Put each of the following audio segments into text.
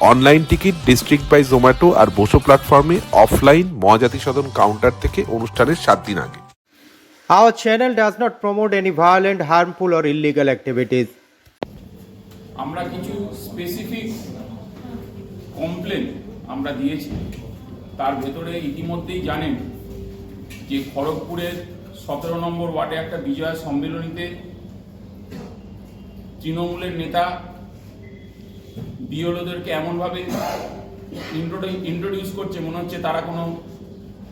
Online ticket district by Zomato আর বসো প্ল্যাটফর্মে offline Mahajati সদন counter থেকে অনুষ্ঠানের সাত দিন আগে Our channel does not promote any violent, harmful, or illegal activities. আমরা কিছু স্পেসিফিক কমপ্লেন আমরা দিয়েছি তার ভেতরে ইতিমধ্যেই জানেন যে খড়গপুরের সতেরো নম্বর ওয়ার্ডে একটা বিজয় সম্মেলনীতে তৃণমূলের নেতা বিওলোদেরকে এমনভাবে ইন্ট্রোডিউস করছে, মনে হচ্ছে তারা কোনো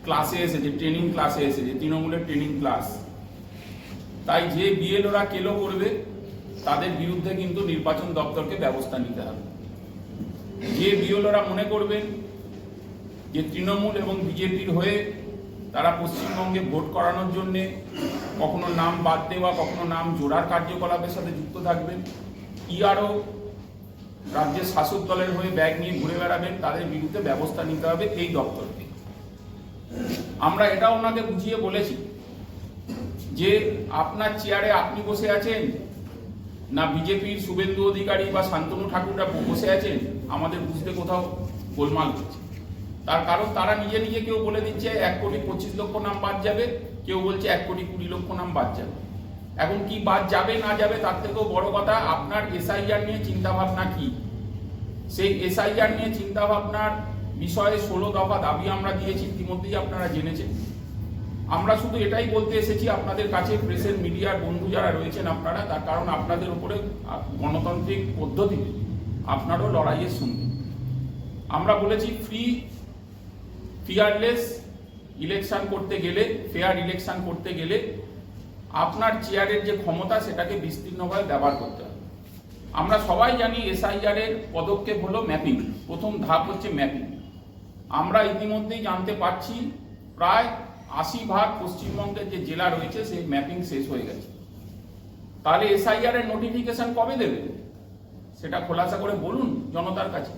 ক্লাসে এসেছে ট্রেনিং ক্লাসে এসেছে, তৃণমূলের ট্রেনিং ক্লাস তাই যে বিএলওরা কেলো করবে, তাদের বিরুদ্ধে কিন্তু নির্বাচন দপ্তরকে ব্যবস্থা নিতে হবে। যে বিএলওরা মনে করবেন যে তৃণমূল এবং বিজেপির হয়ে তারা পশ্চিমবঙ্গে ভোট করানোর জন্যে কখনো নাম বাদ দেওয়া, কখনো নাম জোড়ার কার্যকলাপের সাথে যুক্ত থাকবেন ইআরও রাজ্যের শাসক দলের হয়ে ব্যাগ নিয়ে ঘুরে বেড়াবেন, তাদের বিরুদ্ধে ব্যবস্থা নিতে হবে এই দপ্তরকে। আমরা এটা ওনাকে বুঝিয়ে বলেছি যে আপনার চেয়ারে আপনি বসে আছেন, না বিজেপির শুভেন্দু অধিকারী বা শান্তনু ঠাকুররা বসে আছেন, আমাদের বুঝতে কোথাও গোলমাল হচ্ছে। তার কারণ তারা নিজে নিজে কেউ বলে দিচ্ছে, এক কোটি পঁচিশ লক্ষ নাম বাদ যাবে, কেউ বলছে এক কোটি কুড়ি লক্ষ নাম বাদ যাবে। এখন কি বাদ যাবে, না যাবে, তার থেকেও বড় কথা, আপনার এসআইআর নিয়ে চিন্তা ভাবনা কি? সেই এসআইআর নিয়ে চিন্তা ভাবনার বিষয়ে ষোলো দফা দাবি আমরা দিয়েছি, ইতিমধ্যেই আপনারা জেনেছেন। আমরা শুধু এটাই বলতে এসেছি, আপনাদের কাছে প্রেসের মিডিয়ার বন্ধু যারা রয়েছেন আপনারা, তার কারণ আপনাদের উপরে গণতান্ত্রিক পদ্ধতিতে আপনারও লড়াইয়ের সঙ্গে। আমরা বলেছি ফ্রি ফিয়ারলেস ইলেকশন করতে গেলে ফেয়ার ইলেকশন করতে গেলে আপনার চেয়ারের যে ক্ষমতা, সেটাকে বিস্তীর্ণভাবে ব্যবহার করতে হবে। আমরা সবাই জানি এসআইআর এর পদক্ষেপ হলো ম্যাপিং প্রথম ধাপ হচ্ছে ম্যাপিং আমরা ইতিমধ্যেই জানতে পারছি, প্রায় আশি ভাগ পশ্চিমবঙ্গের যে জেলা রয়েছে, সেই ম্যাপিং শেষ হয়ে গেছে। তাহলে এসআইআর এর নোটিফিকেশন কবে দেবে? সেটা খোলাসা করে বলুন জনতার কাছে।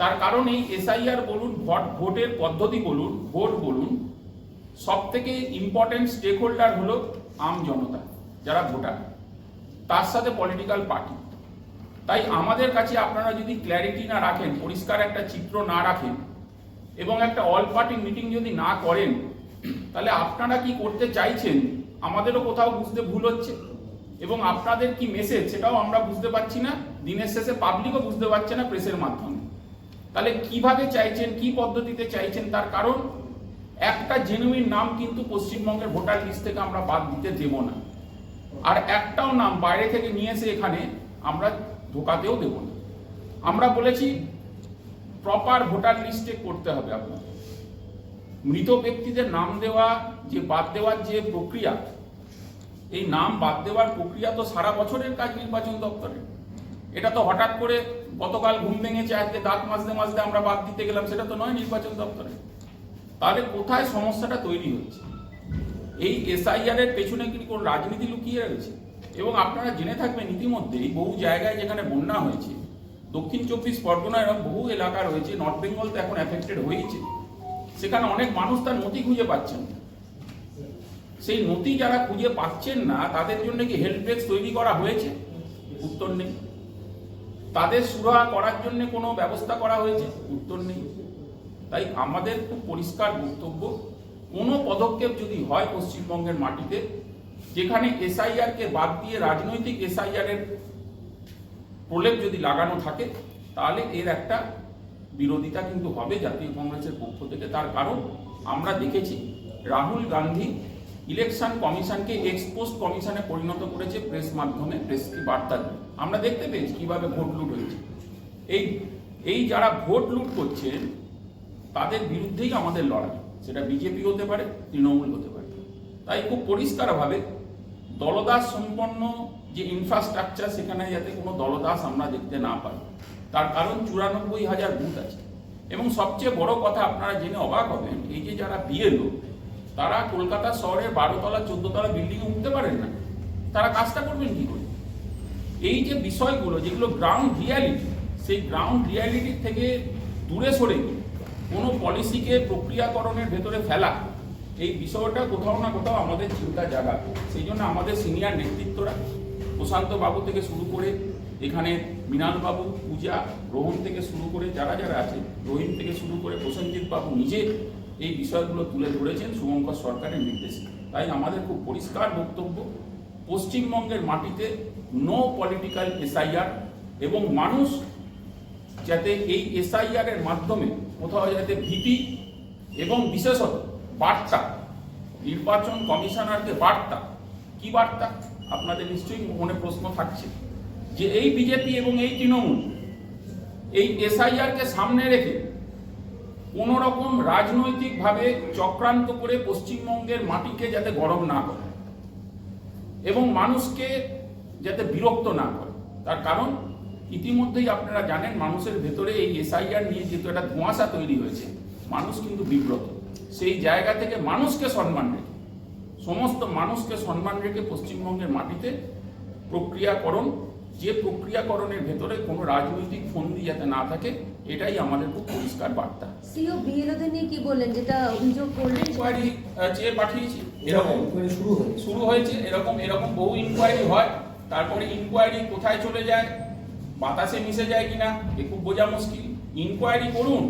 তার কারণ এই এসআইআর বলুন, ভোট, ভোটের পদ্ধতি বলুন, ভোট বলুন সব থেকে ইম্পর্টেন্ট স্টেক হোল্ডার হলো আম জনতা, যারা ভোটার, তার সাথে পলিটিক্যাল পার্টি তাই আমাদের কাছে আপনারা যদি ক্ল্যারিটি না রাখেন, পরিষ্কার একটা চিত্র না রাখেন, এবং একটা অল পার্টি মিটিং যদি না করেন, তাহলে আপনারা কি করতে চাইছেন? আমাদেরও কোথাও বুঝতে ভুল হচ্ছে। এবং আপনাদের কি মেসেজ সেটাও আমরা বুঝতে পারছি না। দিনের শেষে পাবলিকও বুঝতে পারছে না প্রেসের মাধ্যমে। তাহলে কীভাবে চাইছেন, কি পদ্ধতিতে চাইছেন, তার কারণ একটা জেনুইন নাম কিন্তু পশ্চিমবঙ্গের ভোটার লিস্ট থেকে আমরা বাদ দিতে দেব না। আর একটাও নাম বাইরে থেকে নিয়ে এসে এখানে আমরা ঢোকাতেও দেব না। আমরা বলেছি প্রপার ভোটার লিস্টে করতে হবে আপনার মৃত ব্যক্তিদের নাম দেওয়া, যে বাদ দেওয়ার যে প্রক্রিয়া, এই নাম বাদ দেওয়ার প্রক্রিয়া তো সারা বছরের কাজ নির্বাচন দপ্তরে। এটা তো হঠাৎ করে গতকাল ঘুম ভেঙেছে, আজকে দাঁত মাজতে মাজতে আমরা বাদ দিতে গেলাম, সেটা তো নয় নির্বাচন দপ্তরে। তাহলে কোথায় সমস্যাটা তৈরি হচ্ছে? এই এসআইআর এর পেছনে কি কোন রাজনীতি লুকিয়ে রয়েছে? এবং আপনারা জেনে থাকবেন ইতিমধ্যেই বহু জায়গায় যেখানে বন্যা হয়েছে, দক্ষিণ চব্বিশ পরগনা এরকম বহু এলাকা রয়েছে নর্থ বেঙ্গল তো এখন এফেক্টেড হয়েছে। সেখানে অনেক মানুষ তার নথি খুঁজে পাচ্ছেন সেই নথি যারা খুঁজে পাচ্ছেন না, তাদের জন্য কি হেল্প ডেস্ক তৈরি করা হয়েছে? উত্তর নেই। তাদের সুরাহা করার জন্য কোনো ব্যবস্থা করা হয়েছে? উত্তর নেই। তাই আমাদের খুব পরিষ্কার বক্তব্য, কোনো পদক্ষেপ যদি হয় পশ্চিমবঙ্গের মাটিতে, যেখানে এসআইআর কে বাদ দিয়ে রাজনৈতিক এসআইআর এর প্রলেপ যদি লাগানো থাকে, তাহলে এর একটা বিরোধিতা কিন্তু হবে জাতীয় কংগ্রেসের পক্ষ থেকে তার কারণ আমরা দেখেছি, রাহুল গান্ধী ইলেকশন কমিশনকে এক্সপোস্ট কমিশনে পরিণত করেছে প্রেস মাধ্যমে প্রেস বার্তা দিয়ে। আমরা দেখতে পেয়েছি কীভাবে ভোট লুট হয়েছে এই এই যারা ভোট লুট করছেন তাদের বিরুদ্ধেই আমাদের লড়াই। সেটা বিজেপি হতে পারে, তৃণমূল হতে পারে। তাই খুব পরিষ্কারভাবে দলদাস সম্পন্ন যে ইনফ্রাস্ট্রাকচার সেখানে যাতে কোনো দলদাস আমরা দেখতে না পাই, তার কারণ চুরানব্বই হাজার বুথ আছে। এবং সবচেয়ে বড় কথা আপনারা জেনে অবাক হবেন, এই যে যারা বিএলও তারা কলকাতা শহরে বারো তলা চোদ্দ তলা বিল্ডিং উঠতে পারেন না। তারা কাজটা করবেন কী করে? এই যে বিষয়গুলো, যেগুলো গ্রাউন্ড রিয়ালিটি সেই গ্রাউন্ড রিয়ালিটির থেকে দূরে সরে গিয়ে কোনো পলিসিকে প্রক্রিয়াকরণের ভেতরে ফেলা, এই বিষয়টা কোথাও না কোথাও আমাদের চিন্তা জাগা সেই জন্য আমাদের সিনিয়র নেতৃত্বরা, প্রশান্ত বাবু থেকে শুরু করে, এখানে বাবু, পূজা, রোহন থেকে শুরু করে যারা যারা আছে রহিম থেকে শুরু করে প্রসেনজিৎ বাবু নিজে এই বিষয়গুলো তুলে ধরেছেন শুভঙ্কর সরকারের নির্দেশে। তাই আমাদের খুব পরিষ্কার বক্তব্য, পশ্চিমবঙ্গের মাটিতে নো পলিটিক্যাল এসআইআর এবং মানুষ যাতে এই এসআইআর এর মাধ্যমে কোথাও যাতে ভীতি এবং বিশেষত বার্তা, নির্বাচন কমিশনারকে বার্তা, কি বার্তা? আপনাদের নিশ্চয়ই মনে প্রশ্ন থাকছে যে এই বিজেপি এবং এই তৃণমূল এই এসআইআর কে সামনে রেখে কোনো রকম রাজনৈতিকভাবে চক্রান্ত করে পশ্চিমবঙ্গের মাটিকে যাতে গরম না করে এবং মানুষকে যাতে বিরক্ত না করে। তার কারণ ইতিমধ্যেই আপনারা জানেন মানুষের ভেতরে এই এসআইআর নিয়ে যেহেতু একটা ধোঁয়াশা তৈরি হয়েছে মানুষ কিন্তু বিব্রত। সেই জায়গা থেকে মানুষকে সম্মান রেখে সমস্ত মানুষকে সম্মান রেখে পশ্চিমবঙ্গের মাটিতে প্রক্রিয়াকরণ যে প্রক্রিয়াকরণের ভেতরে কোনো রাজনৈতিক ফন্দি যাতে না থাকে এটাই আমাদের খুব পরিষ্কার বার্তা। সিও বিএলওদের নিয়ে কি বললেন? যেটা অভিযোগ করলেন ইনকোয়ারি চেয়ে পাঠিয়েছি এরকম শুরু হয়েছে। শুরু হয়েছে এরকম এরকম বহু ইনকোয়ারি হয় তারপরে ইনকোয়ারি কোথায় চলে যায় বাতাসে মিশে যায় কিনা এ খুব বোঝা মুশকিল। ইনকোয়ারি করুন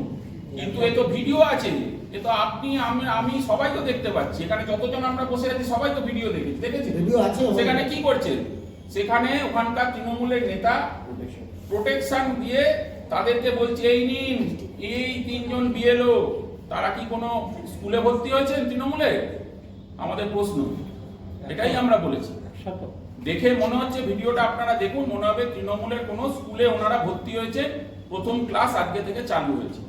কিন্তু এ তো ভিডিও আছে। এ তো আপনি আমি আমি সবাই তো দেখতে পাচ্ছি। এখানে যতজন আমরা বসে আছি সবাই তো ভিডিও দেখেছি দেখেছি। ভিডিও আছে, সেখানে কি করছে? সেখানে ওখানকার তৃণমূলের নেতা প্রোটেকশন দিয়ে তাদেরকে বলছে এই নিন এই তিনজন বিএলও তারা কি কোনো স্কুলে ভর্তি হয়েছেন তৃণমূলে? আমাদের প্রশ্ন। এটাই আমরা বলেছি। দেখে মনে হচ্ছে ভিডিওটা আপনারা দেখুন, মনে হবে তৃণমূলের কোনো স্কুলে ওনারা ভর্তি হয়েছে, প্রথম ক্লাস আজকে থেকে চালু হয়েছে।